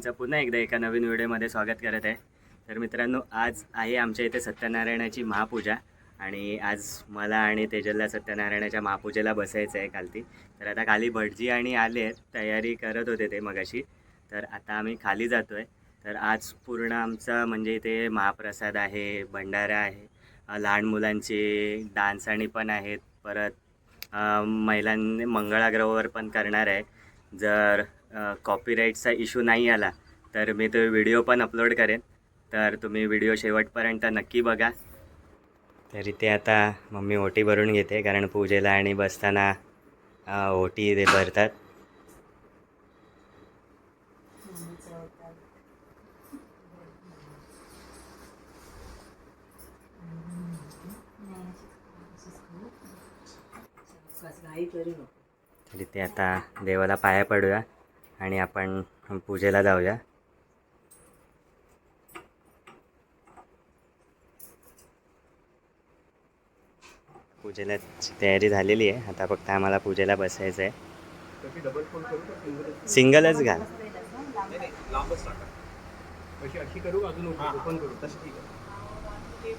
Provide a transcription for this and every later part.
सर्वांचं पुन्हा एकदा एका नवीन व्हिडिओमध्ये स्वागत करत आहे. तर मित्रांनो आज आहे आमच्या इथे सत्यनारायणाची महापूजा आणि आज मला आणि तेजलला सत्यनारायणाच्या महापूजेला बसायचं आहे खालती. तर आता खाली भटजी आणि आले आहेत तयारी करत होते ते मगाशी. तर आता आम्ही खाली जातो आहे तर आज पूर्ण आमचं म्हणजे इथे महाप्रसाद आहे भंडारा आहे लहान मुलांचे डान्स आणि पण आहेत. परत महिलांनी मंगळाग्रहावर पण करणार आहे. जर कॉपीराईटचा इश्यू नाही आला तर मी तो व्हिडिओ पण अपलोड करेन. तर तुम्ही व्हिडिओ शेवटपर्यंत नक्की बघा. तर इथे आता मम्मी ओटी भरून घेते कारण पूजेला आणि बसताना ओटी ते भरतात. तर इथे आता देवाला पाया पडूया. आणि आपण पूजेला जाऊया. पूजेला तयारी झालेली आहे. आता फक्त आम्हाला पूजेला बसायचं आहे सिंगलच घाल. अशी करू अजून ओपन करू? तशी ठीक आहे.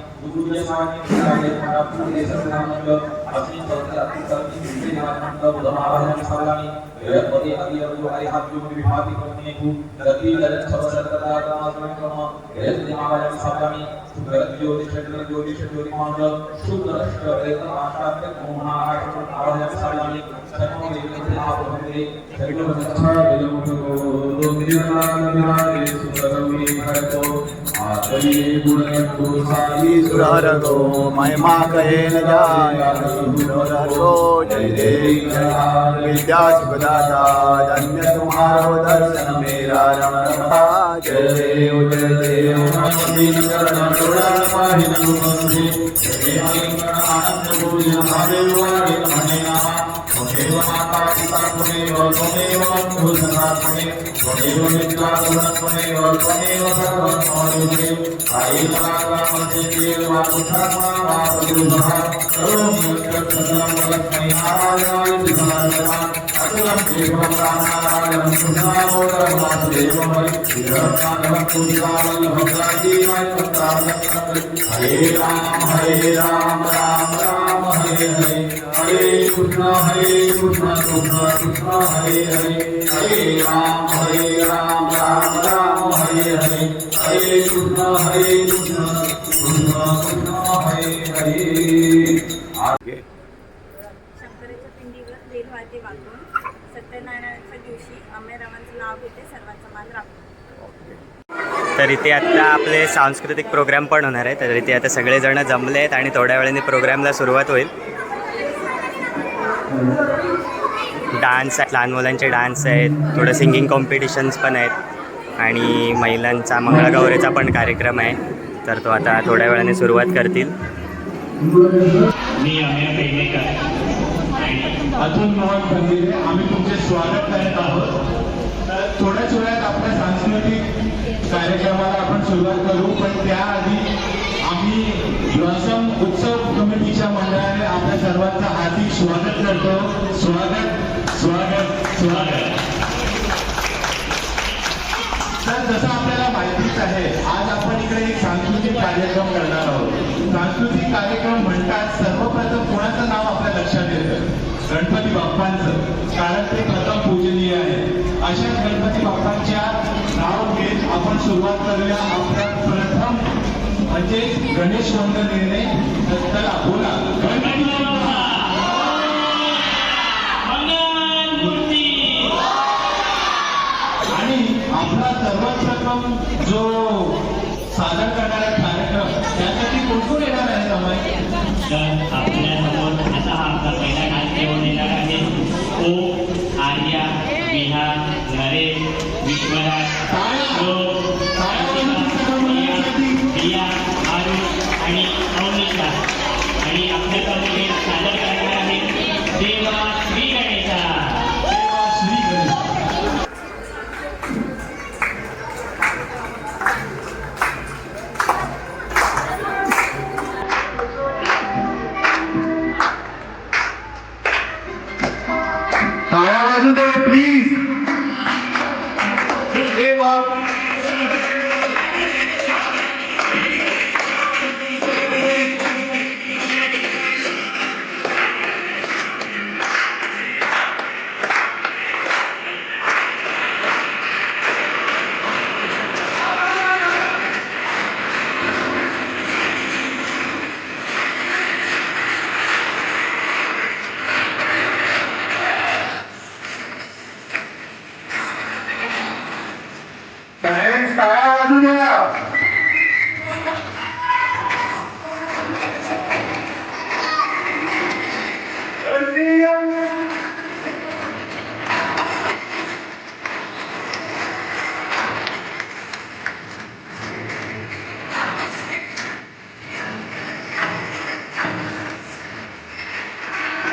ويقضي أن يرجع أي حد ببحاث كونه تقيل للخبر كذا كما سمعتم ويقضي على الحرم ثم يجوز شجر جوز شجر مانجا شجر الشجر عشاء كما عشاء على الحرم सुरहरगो महिमा कयेन जाय जय देवी विद्या सुखदाता धन्य तुम्हारो दर्शन मेरा रम जय। देव जय देव शरण त्वमेव माता पिता त्वमेव त्वमेव बन्धु सखा त्वमेव त्वमेव मित्रा त्वमेव त्वमेव सर्वं देव वा वा करोमि नारायणाय अखिलं हरे राम हरे राम राम राम हरे हरे हरे कृष्ण हरे कृष्ण कृष्ण कृष्ण हरे हरे हरे राम हरे राम राम राम हरे हरे हरे कृष्ण हरे कृष्ण कृष्ण कृष्ण हरे हरे. आगे शंकराच्या पिंडीवर सत्यनारायणाच्या दिवशी आम्ही रावांचं नाव घेते सर्वांचा मान राखतो तर इथे आता आपले सांस्कृतिक प्रोग्राम पण होणार आहे तर इथे आता सगळेजण जमले आहेत आणि थोड्या वेळाने प्रोग्रामला सुरुवात होईल. डान्स लहान मुलांचे डान्स आहेत थोडं सिंगिंग कॉम्पिटिशन्स पण आहेत. आणि महिलांचा मंगळागौरीचा पण कार्यक्रम आहे तर तो आता थोड्या वेळाने सुरुवात करतील. मी अमेय पेडणेकर अतुल मोहन खंदिरे आम्ही तुमचे स्वागत करत आहोत. तर थोड्याच वेळात आपल्या सांस्कृतिक कार्यक्रमाला आपण सुरुवात करू पण त्याआधी आम्ही ब्लॉसम उत्सव कमिटीच्या मंडळाने आपल्या सर्वांचं हार्दिक स्वागत करतो. स्वागत स्वागत स्वागत. तर जसं आपल्याला माहितीच आहे आज आपण इकडे एक सांस्कृतिक कार्यक्रम करणार आहोत. सांस्कृतिक कार्यक्रम म्हणतात सर्वप्रथम कोणाचं नाव आपल्या लक्षात येतं? गणपती बाप्पांचं. कारण ते प्रथम पूजनीय आहे. अशा गणपती बाप्पांच्या नाव घेत आपण सुरुवात करूया आपल्या म्हणजे गणेश वंदनेने चला बोला आणि आपला सर्वप्रथम जो सादर करणारा कार्यक्रम त्यासाठी कोण कोण येणार आहे समय तर हा आपला पहिला येणार आहे ओ आर्या विहार नरेश विश्वराज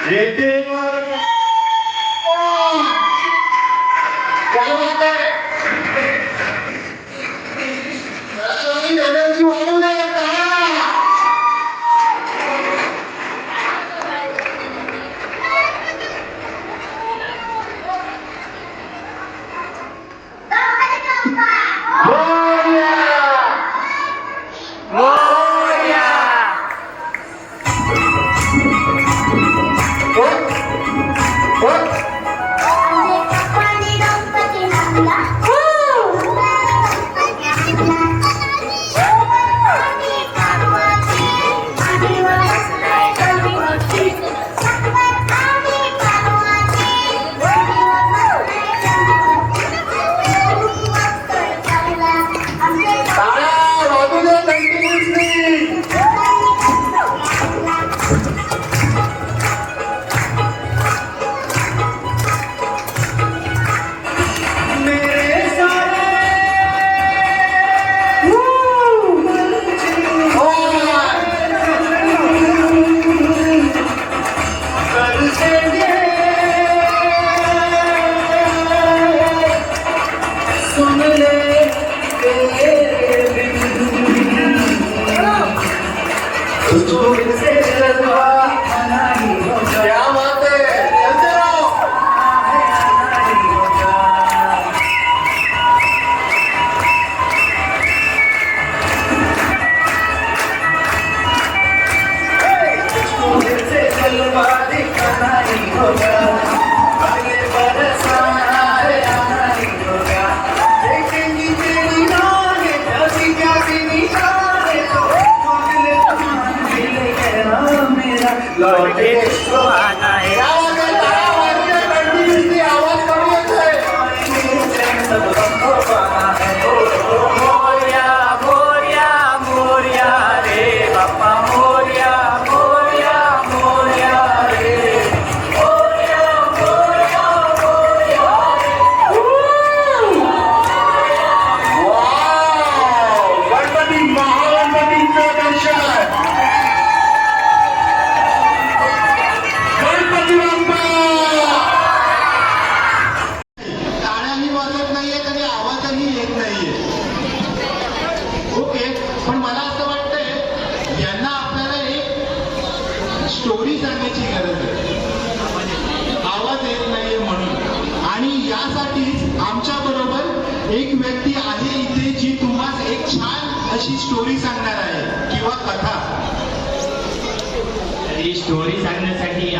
消えて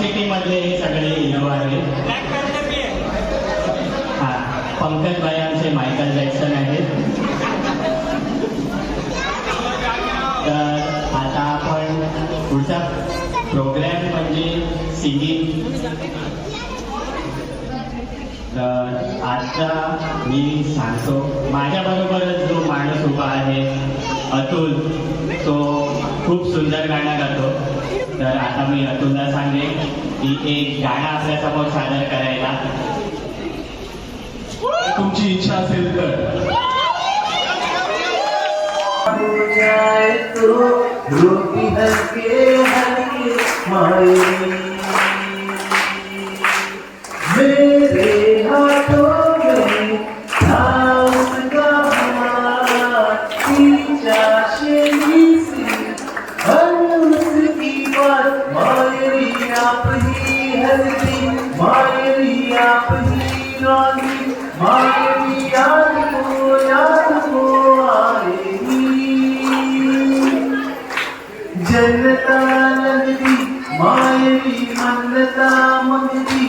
सिटी मधले हे सगळे हिरो आहे. हा पंकज भाई आमचे मायकल जॅक्सन आहेत पुढचा प्रोग्राम म्हणजे सिंगिंग आता मी सांगतो माझ्या बरोबरच जो माणूस उभा आहे अतुल तो खूप सुंदर गाणं गातो. तर आता मी अतुलला सांगेन की एक गाणं आपल्यासमोर सादर करायला तुमची इच्छा असेल तर करता मायरी,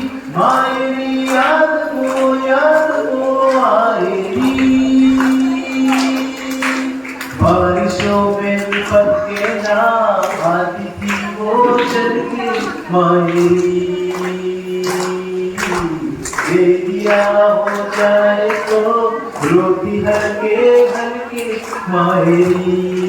याद को याद को बारिशों में पत्ते ना आती थी वो मायरी। दे दिया हो जाए तो रोती मायरी।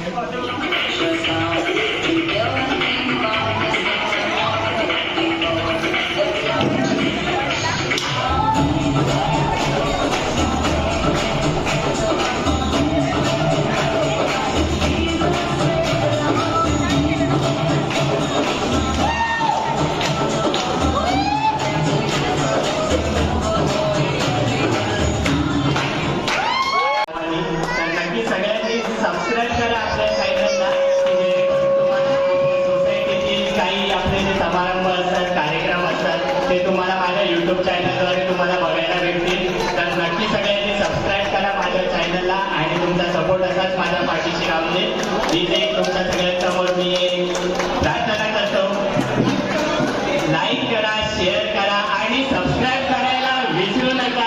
तर माझ्या यूट्यूब चॅनलद्वारे तुम्हाला बघायला भेटतील. तर नक्की सगळ्यांनी सबस्क्राईब करा माझ्या चॅनलला आणि तुमचा सपोर्ट असाच माझ्या पाठीशी राहून दे. इथे तुमच्या सगळ्यांसमोर मी प्रार्थना करतो. लाईक करा शेअर करा आणि सबस्क्राईब करायला विसरू नका.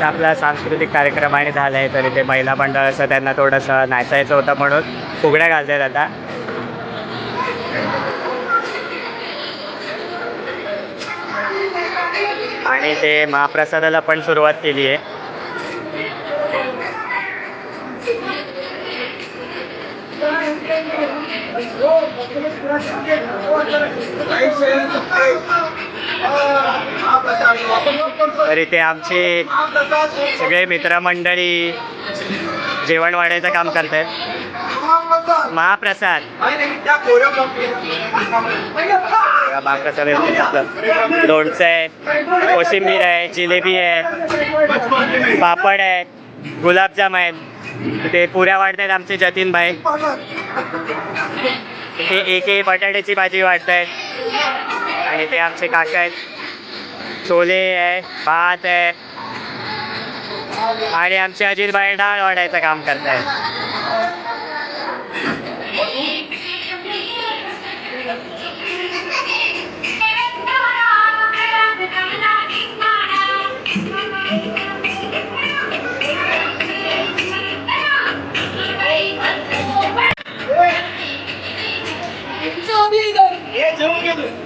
आज आपला सांस्कृतिक कार्यक्रम आणि झाला आहे तर इथे महिला मंडळ असं त्यांना थोडंसं नाचायचं होतं म्हणून फुगड्या घालतात आता. आणि ते महाप्रसादाला पण सुरुवात केली आहे. तर इथे आमचे सगळे मित्रमंडळी जेवण वाढायचं काम करतात महाप्रसाद. महाप्रसाद लोणचं आहे कोशिंबीर आहे जिलेबी आहे पापड आहे गुलाबजाम आहेत. ते पुऱ्या वाढतायत आमचे जतीन भाई. हे एक एक बटाट्याची भाजी वाढतायत. आणि ते आमचे काका आहेत. छोले आहे भात आहे. आणि आमचे अजित भाई डाळ वाढायचं काम करतायत तर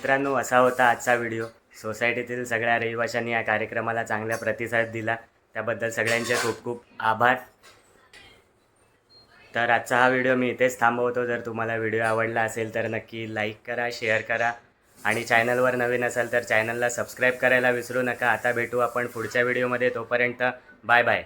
मित्रांनो असा होता आजचा व्हिडिओ. सोसायटीतील सगळ्या रहिवाशांनी या कार्यक्रमाला चांगला प्रतिसाद दिला. त्याबद्दल सगळ्यांचे खूप खूप आभार. तर आजचा हा व्हिडिओ मी इथेच थांबवतो. जर तुम्हाला व्हिडिओ आवडला असेल तर नक्की लाईक करा शेअर करा. आणि चॅनलवर नवीन असाल तर चॅनलला सबस्क्राईब करायला विसरू नका. आता भेटू आपण पुढच्या व्हिडिओमध्ये. तोपर्यंत बाय बाय.